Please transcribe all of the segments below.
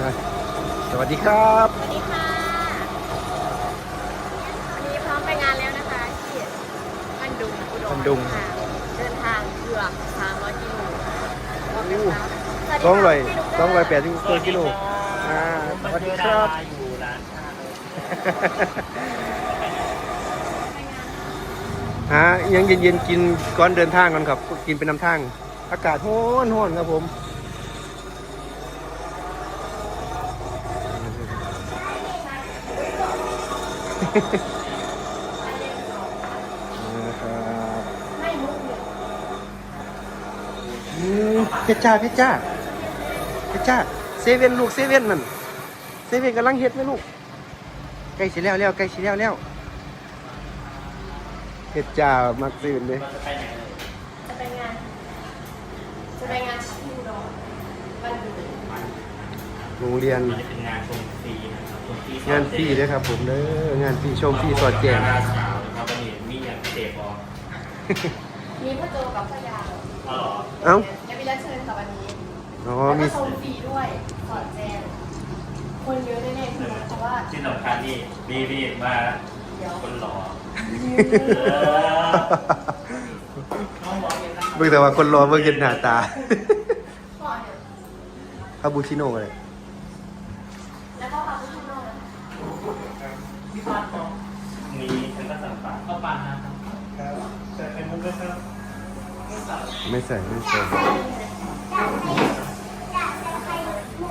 สวัสดีครับ สวัสดีค่ะ วันนี้พร้อมไปงานแล้วนะคะที่บันดุงอุดรบันดุง ค่ะเดินทางเกือบ300กิโลบอกกันแล้วนะคะสองร้อยสวัสดีค่ะสองร้อยแปดสิบตัวกิโลอ่าสวัสดีครับ อยู่ร้านชาเลยหายังเย็นๆกินก่อนเดินทางกันครับ กินเป็นน้ำทาง อากาศร้อนร้อนครับผม นะครับอืมเพชรจ้าเพชรจ้าเพชรจ้าเซเว่นลูกเซเว่นนั่นเซเว่นกำลังเฮ็ดไหมลูกใกล้สิแล้วแล้วใกล้สิแล้วแล้วเพชรจ้ามักเซเว่นเลยจะไปไหนจะไปงาน จะไปงานที่อุดรบันดุง โรงเรียน มันจะเป็นงานชมฟรีนะครับชมฟรีงานฟรีเด้อครับผมเด้องานฟรีชมฟรีสอดแจง ดาราสาวนะครับวันนี้มีอย่างเตะบอลมีพ่อโจกับพ่อยาวอ๋อเหรอเอ้า จะมีรับเชิญค่ะวันนี้อ๋อแล้วมีก็ชมฟรีด้วยสอดแจงคนเยอะแน่ๆคือเพราะว่าที่สำคัญนี่บีบีมาเดี๋ยวคนหล่อเอเอออน้องบอกเองนะเบิ่งแต่ว่าคนรอเบิ่งเห็นหน้าตา ก่อนเนี่ยคาบูชิโน่เลย แล้วก็พาไปข้างนอกนะ พี่ปานของมีฉันก็สั่งปานก็ปานนะครับแต่เป็นมุกก็ครับ ไม่ใส่ไม่ใส่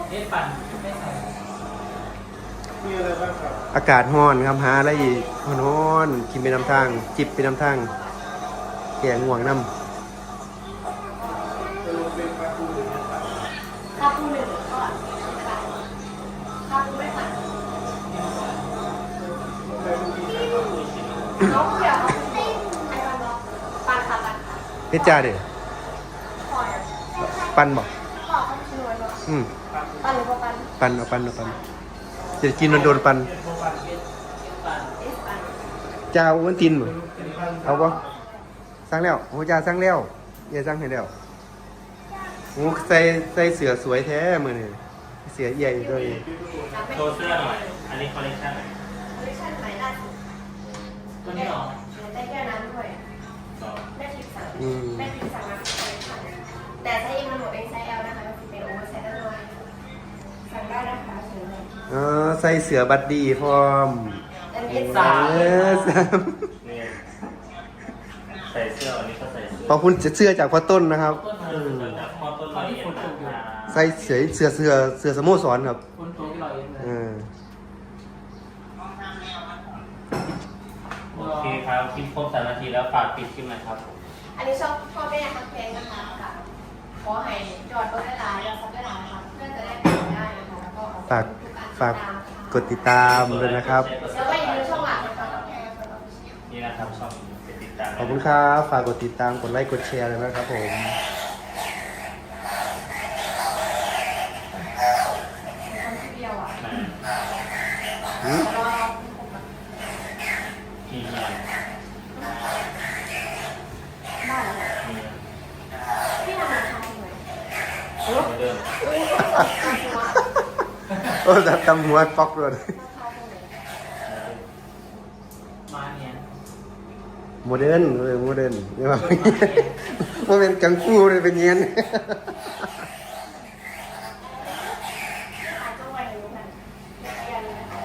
เอ๊ะปันไม่ใส่อากาศร้อนครับหาอะไรอีกร้อนๆกินเป็นน้ำทาง จิบเป็นน้ำทาง แกงง่วงน้คาปูหนึ่งก่อนคาปูไม่ผ่า เพชรจ้าเด้ปันบอกบอกเขาชวนบอกอืมปันหรือเปล่าปันปันเอาปันเอาปันจะกินโดนๆปันปันจ้าอ้วนตินบ่เอาปะสั่งแล้วโอ้จ้าสั่งแล้วอย่าสั่งให้แล้วโอ้ใส่ใส่เสื้อสวยแท้มือนี่เสื้อใหญ่เลยโชว์เสื้อหน่อย อันนี้คอลเลคชั่นไหนคอลเลคชั่นใหม่ล่าสุดตัวนี้หรอได้แก้วน้ำด้วย หรอแม่ทิพย์สั่งอืม แม่ทิพย์สั่งมาคอลเลคชั่นแต่ไซส์เองมันหมดเองไซส์ L นะคะมันเป็นโอเวอร์ไซส์ได้น้อยสั่งได้นะคะเชิญเลยเออใส่เสื้อบัดดี้พร้อมอันนี้สามเออสามนี่ใส่เสื้อวันนี้ก็ใส่เสื้อขอบคุณเสื้อจากพ่อต้นนะครับ ต้นอืมเสื้อจากมอต้นร้อยเอ็ดนะใส่เสื้อเสื้อเสื้อเสื้อสโมสรครับ คุณตัวที่เราเองเลย เออ โอเคครับคลิปครบสามนาทีแล้วฝากปิดคลิปหน่อยครับผมอันนี้ชอบพ่อแม่ทักเพลงนะคะค่ะขอให้จอดรถได้หลายแล้วซับได้หลายค่ะเพื่อจะได้ไปได้นะคะแล้วก็ฝากทุอันฝากตามกดติดตามด้วยนะครับ แล้วก็อย่าลืมช่องหลักนะคะนี่นะครับช่องไปติดตามขอบคุณครับ ฝากกดติดตาม กดไลค์ กดแชร์เลยนะครับผม คนที่เดียวอะ หืม รอ ที่นี่ บ้านอะไร มี พี่ทำงานทำไหม เดิม อุ้ยสดจังวะ โอ้ตัดตำหัวป๊อกเลยมาเนี่ยโมเดิร์นเลยโมเดิร์นนี่ว่าโมเป็นกังฟูเลยเป็นเงี้ยนอาจจะวัยรู้กันเรียนนะคะ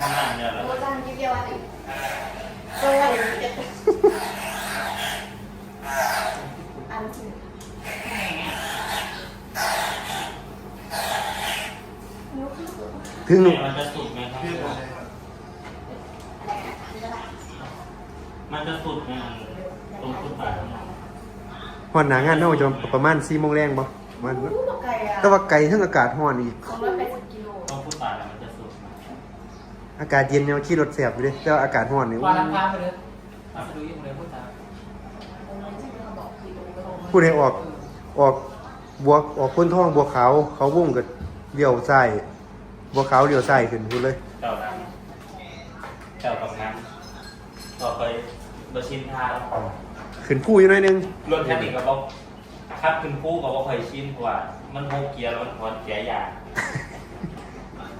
ข้างหน้าเนี่ยแล้ว โอ้จังกี่เดียวอันนี้ก็วัยรู้เด็กอันที่นุ๊ก ถึง มันจะสุดไหมครับมันจะสุดไหมตรงฟุตบาทหอนหนางานเท่าจะประมาณสี่โมงแรงบ่มันอู้ตกไก่อะแต่ว่าไกลทั้งอากาศห้อนอีก สองร้อยแปดสิบกิโลตรงฟุตบาทมันจะสุดไหมอากาศเย็นเนี่ยขี่รถแสบอยู่เลยแต่ว่าอากาศห้อนนี่วาลังคาไปเลยมาดูยิ่งเลยพูดตามตรงนั้นที่เขาบอกคือตรงตรงผู้ใดออกออกบวกออกพ้นท้องบวกขาวเขาวงกับเลี้ยวซ้าย บวกขาวเลี้ยวซ้ายขึ้นพูดเลยเจ้าน้ำเจ้ากับน้ำต่อไปบชินทาแล้วขึ้นผู้อยู่หน่อยนึงรถแค่นี้ก็บอกถ้าคุณคู่ก็บอกเคยชินกว่าอมันโฮเกียร์แล้วมันถอนเกียร์ยาก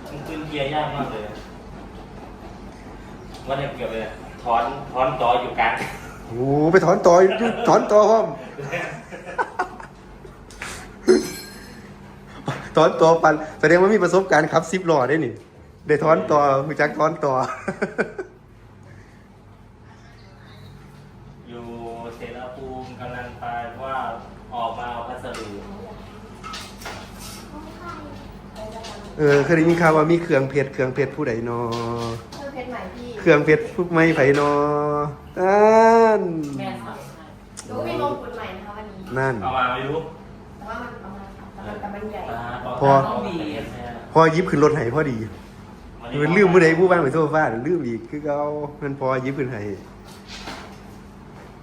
มันขึ้นเกียร์ยากมากเลยว่าเนี่ยเกือบเลยถอนถอนจออยู่กลางโอ้โหไปถอนต่ออยู่ถอนต่อพร้อม ถอนต่อปันแสดงว่ามีประสบการณ์ขับซิปล้อได้นี่ได้ถอนต่อมือจักถอนต่ออยู่เสรภูมิกำลังไปว่าออกมาเอาพัสดุเออเคยได้ยินข่าวว่ามีเครื่องเพชรเครื่องเพชรผู้ใดนอเครื่องเพชรใหม่พี่เครื่องเพชรผู้ไม่ไผนอนั่นแม่สั่งหนูมีมงกุฎใหม่นะคะวันนี้นั่น เอามาไม่รู้ แต่ว่ามันเอามาแต่ มันแต่มันใหญ่ตาบอกพอ ต้องมีเนี่ยพอยิบขึ้นรถให้พอดีมันลืมผู้ใดผู้บ้านไปโซฟาลืมอีกคือเขามันพอยิบขึ้นให้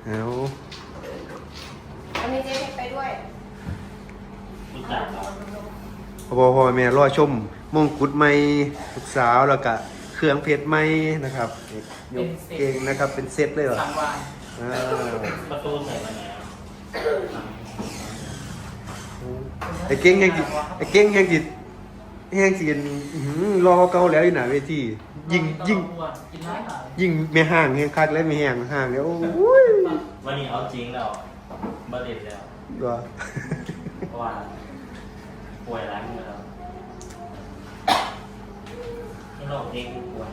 เอาวันนี้เจ๊ไปด้วยรู้จักเหรอพอพ่อแม่รอชมมงกุฎใหม่ลูกสาวแล้วก็เครื่องเพชรใหม่นะครับยกเองนะครับเป็นเซตเลยเหรอสามวันอ่า ประตูใส่มาแล้ว ไอ้เก่งแห่งจิไอ้เก่งแห่งจิแห่งจิอื้อหือรอเก่าแล้วอยู่หน้าเวทียิงยิงกินได้ค่ะยิงไม่ห่างแห่งคักและไม่แห่งห่างแล้วโอ้ยวันนี้เอาจริงแล้วบาเด็ดแล้วก็เพราะว่าป่วยร้ายมือแล้วนี่เราเองกูป่วย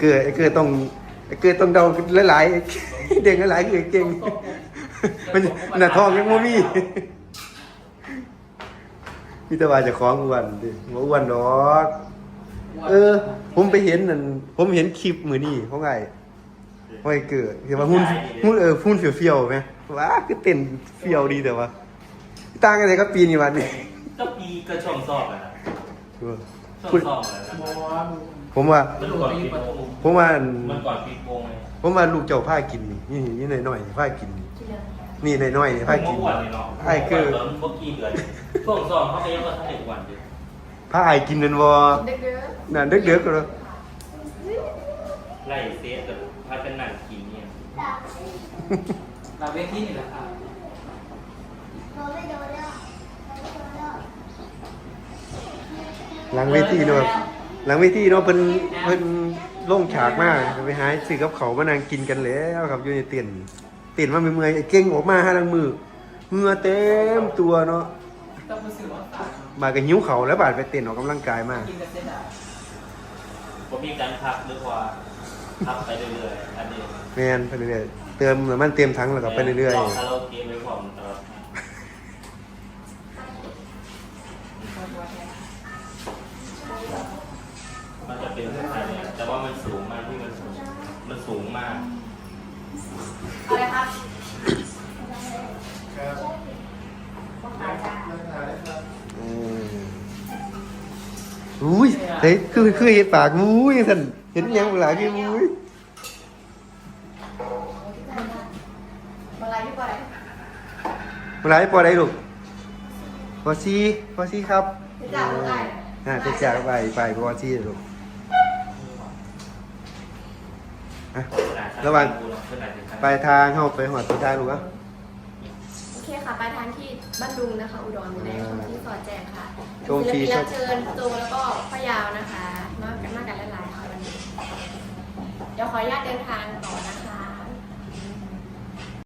เกิดไอ้เกิดต้องไอ้เกิดต้องเดาหลายๆเด็กหลายๆคือเก่งมันหน้าท้องยังบ่มี มีแต่ว่าเจะคล้าของอ้วนดิบ่อ้วนดอก เออ ผมไปเห็นนั่นผมเห็นคลิปมือนี่ของไอ้ของไอ้เกิดที่ว่าหุ้นหุ้นเออหุ้นเฟี้ยวๆไหมว้าคือเต้นเฟี้ยวดีแต่ว่าต่างกันเลยครับปีนี้วันนี้ก็ปีก็ช่วงสอบอะนะเออช่วงสอบอะนะผมว่ามันก่อนปีโป่งผมว่ามันก่อนปีโป่งเลยผมว่าลูกเจ้าผ้ากินนี่นี่นี่หน่อยๆผ้ากินนี่ที่เรื่อง นี่หน่อยๆนี่ผ้ากินเมื่อวันเลยเนาะไอ้คือตอนเมื่อกี้เดือนช่วงสอบเขาก็ยังก็ทั้งเด็กวันอยู่ผ้าไอ้กินนั่นวอเด็กเด้อนั่นเด็กๆก็เลยไล่เสียแต่พากันนั่งกินเนี่ยเราเวทีนี่แหละค่ะหลังเวทีเนาะหลังเวทีเนาะเพิ่นเพิ่นโล่งฉากมากไปหาซื้อกับเขาวมานั่งกินกันแล้วครับอยู่ในเต็นท์เต็นท์มาเมื่อยๆไอ้เก่งออกมาห้าลังมือเหงื่อเต็มตัวเนาะต้องรู้สึกว่าตายมาก็หิวเขาวแล้วบาดไปเต้นออกกำลังกายมาก กินกันเสียดายผมมีการพักหรือว่าพักไปเรื่อยๆอันนี้แมนไปเรื่อยๆเติมน้ำมันเต็มถังแล้วก็ไปเรื่อยลองคาราโอเกะไว้พร้อมตลอดมันจะเป็นสถานเนี่ยแต่ว่ามันสูงมากที่มันสูงมันสูงมาก อะไรครับต้องขายจ้าๆอืมอุ้ยเฮ้ยคือคือเห็นปากอุ้ยท่านเห็นยังเวลาคืออุ้ยมาลายพี่ปอยเวลาให้ปอได้ลูกปอซีปอซีครับพี่จ่าลูกไก่อ่าจะจากไปไปปอซีลูกอะ ระหว่างไปทางเข้าไปหอดสุดท้ายลูกอะโอเคค่ะไปทางที่บ้านดุงนะคะ อุดรธานีชมที่สอดแจงค่ะชมฟรีศิลปินรับเชิญโจแล้วก็พะยาวนะคะมากันมากันหลายๆค่ะวันนี้เดี๋ยวขออนุญาตเดินทางต่อนะคะ